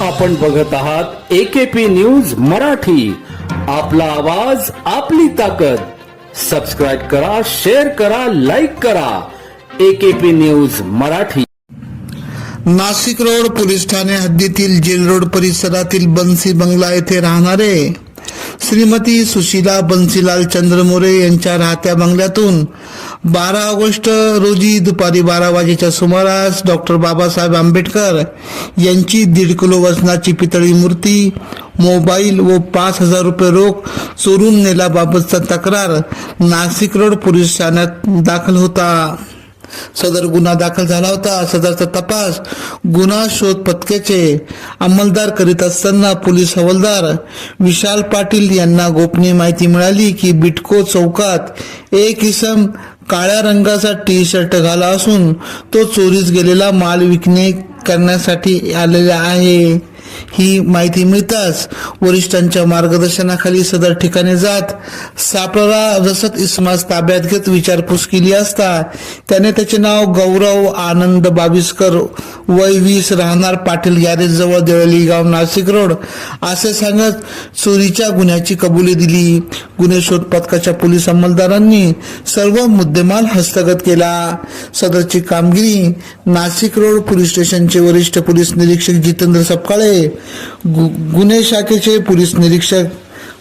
आपण बघत आहात एकेपी न्यूज मराठी. आपला आवाज आपली ताकद. सबस्क्राईब करा शेअर करा लाईक करा. AKP news Marathi. Nashik road police Thane हद्दीतील जेल रोड परिसरातील बन्सी बंगला येथे राहणारे श्रीमती सुशीला बन्सीलाल चंद्रमोरे यांच्या राहत्या बंगल्यातून बारा ऑगस्ट रोजी दुपारी बारा वाजेच्या सुमारास डॉक्टर बाबासाहेब आंबेडकर यांची दीड किलो वजनाची पितळी मूर्ती मोबाईल व पाच हजार रुपये रोख चोरून नेल्याबाबतचा तक्रार नाशिक रोड पोलीस ठाण्यात दाखल होता. सदर गुन्हा दाखल झाला होता. सदरचा तपास गुन्हा शोध पथकेचे अंमलदार करीत असताना पोलीस हवालदार विशाल पाटील यांना गोपनीय माहिती मिळाली की बिटको चौकात एक इसम काळ्या रंगाचा टी शर्ट घाला असून तो चोरीस गेलेला माल विकणे करण्यासाठी आलेला आहे. ही माहिती मिळताच वरिष्ठांच्या मार्गदर्शनाखाली सदर ठिकाणी जात सापळा रसद इस्मास ताब्यात घेत विचारपूस केली असता त्याने त्याचे नाव गौरव आनंद बावीसकर वय वीस राहणार पाटील गॅरेज जवळ देवळी गाव नाशिक रोड असे सांगत चोरीच्या गुन्ह्याची कबुली दिली. गुन्हे शोध पथकाच्या पोलीस अंमलदारांनी सर्व मुद्देमाल हस्तगत केला. सदरची कामगिरी नाशिक रोड पोलीस स्टेशनचे वरिष्ठ पोलीस निरीक्षक जितेंद्र सपकाळे गु- गुन्हे शाखेचे पोलीस निरीक्षक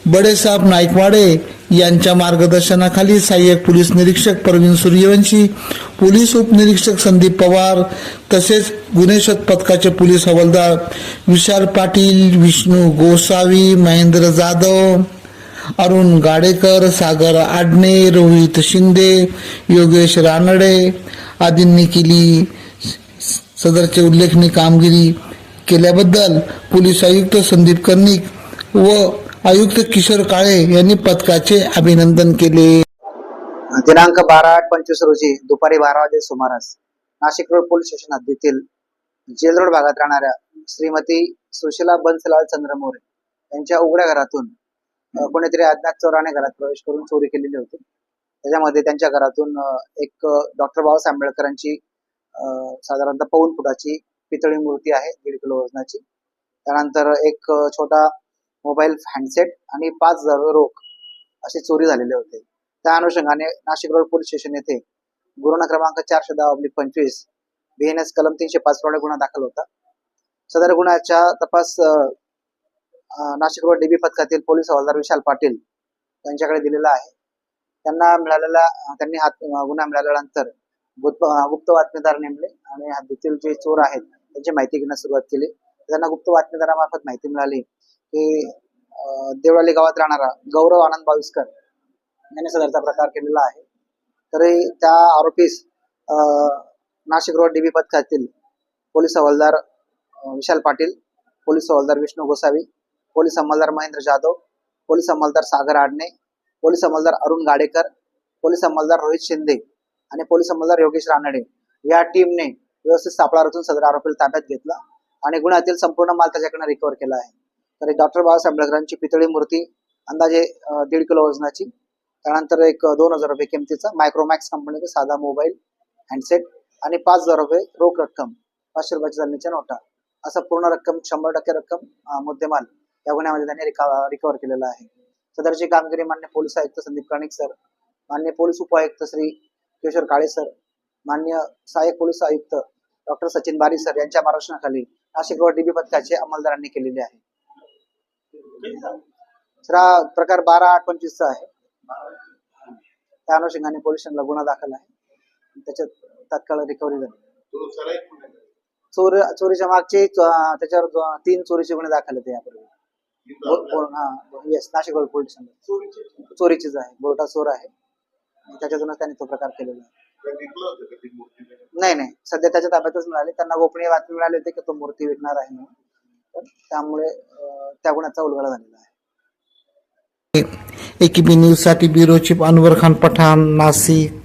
बडेसाहेब नाईकवाडे यांच्या मार्गदर्शनाखाली सहाय्यक पोलीस निरीक्षक प्रवीण सूर्यवंशी पोलीस उपनिरीक्षक संदीप पवार तसेच गुन्हे शोध पथकाचे पोलीस हवालदार विशाल पाटील विष्णू गोसावी महेंद्र जाधव अरुण गाडेकर सागर आडणे रोहित शिंदे योगेश रानडे आदींनी केली. सदरचे उल्लेखनीय कामगिरी केल्याबद्दल पोलीस आयुक्त संदीप कर्णिक व आयुक्त किशोर काळे यांनी पथकाचे अभिनंदन केले. दिनांक बारा आठ पंचवीस रोजी दुपारी बारा वाजे सुमारास नाशिक रोड पोलीस स्टेशन हद्दीतील जेल रोड भागात राहणाऱ्या श्रीमती सुशीला बन्सलाल चंद्रमोरे यांच्या उघड्या घरातून कोणीतरी अज्ञात चोराने घरात प्रवेश करून चोरी केलेली होती. त्याच्यामध्ये त्यांच्या घरातून एक डॉक्टर बाबासाहेब आंबेडकरांची साधारणतः पाऊन फुटाची पितळी मूर्ती आहे दीड किलो वजनाची. त्यानंतर एक छोटा मोबाईल हँडसेट आणि पाच हजार रोख अशी चोरी झालेले होते. त्या अनुषंगाने नाशिक रोड पोलीस स्टेशन येथे गुन्हा क्रमांक चारशे दहा ऑब्लिक पंचवीस बीएनएस कलम तीनशे पाच प्रमाणे गुन्हा दाखल होता. सदर गुन्ह्याचा तपास नाशिक रोड डीबी पथकातील पोलीस हवालदार विशाल पाटील यांच्याकडे दिलेला आहे. त्यांना मिळालेला त्यांनी हात गुन्हा मिळाल्यानंतर गुप्त गुप्त बातमीदार नेमले आणि हद्दीतील जे चोर आहेत त्यांची माहिती घेण्यास सुरुवात केली. त्यांना गुप्त बातमीदारामार्फत माहिती मिळाली की देवळाली गावात राहणारा गौरव आनंद बाविस्कर यांनी सदरचा प्रकार केलेला आहे. तरी त्या आरोपीस नाशिक रोड डीबी पथकातील पोलीस हवालदार विशाल पाटील पोलीस हवालदार विष्णू गोसावी पोलीस अंमलदार महेंद्र जाधव पोलीस अंमलदार सागर आडणे पोलीस अंमलदार अरुण गाडेकर पोलीस अंमलदार रोहित शिंदे आणि पोलीस अंमलदार योगेश रानडे या टीमने व्यवस्थित सापळा रचून सदर आरोपीला ताब्यात घेतला आणि गुन्ह्यातील संपूर्ण माल त्याच्याकडे रिकव्हर केला आहे. तर डॉक्टर बाबासाहेब आंबेडकरांची पितळी मूर्ती अंदाजे दीड किलो वजनाची त्यानंतर एक दोन हजार रुपये किमतीचा मायक्रोमॅक्स कंपनीचा साधा मोबाईल हँडसेट आणि पाच हजार रुपये रोख रक्कम पाचशे रुपयाच्या जमिनीच्या नोटा. असं पूर्ण रक्कम शंभर टक्के रक्कम मुद्देमाल या गुन्ह्यामध्ये त्यांनी रिकव्हर केलेला आहे. सदरची कामगिरी मान्य पोलीस आयुक्त संदीप कर्णिक सर मान्य पोलीस उपायुक्त श्री किशोर काळे सर मान्य सहाय्यक पोलीस आयुक्त डॉक्टर सचिन बारी सर यांच्या मार्गदर्शनाखाली नाशिक रोड डीबी पथकाचे अंमलदारांनी केलेले आहे. तर हा प्रकार बारा आठ पंचवीसचा आहे. त्या अनुषंगाने पोलीस स्टेशनला गुन्हा दाखल आहे. त्याच्यात तात्काळ रिकव्हरी झाली. चोर चोरीच्या मागचे त्याच्यावर तीन चोरीचे गुन्हे दाखल होते यापूर्वी. Yes Nashik road police station चोरीचीच आहे. बोर्टा चोर आहे. त्याच्यातूनच त्यांनी तो प्रकार केलेला आहे. नाही नाही. सध्या त्याच्या ताब्यातच मिळाले. त्यांना गोपनीय बातमी मिळाली होती की तो मूर्ती विकणार आहे म्हणून. त्यामुळे त्या गुन्ह्याचा उलगडा झालेला आहे. एकीबी न्यूजसाठी ब्युरो चीफ अनवर खान पठाण नाशिक.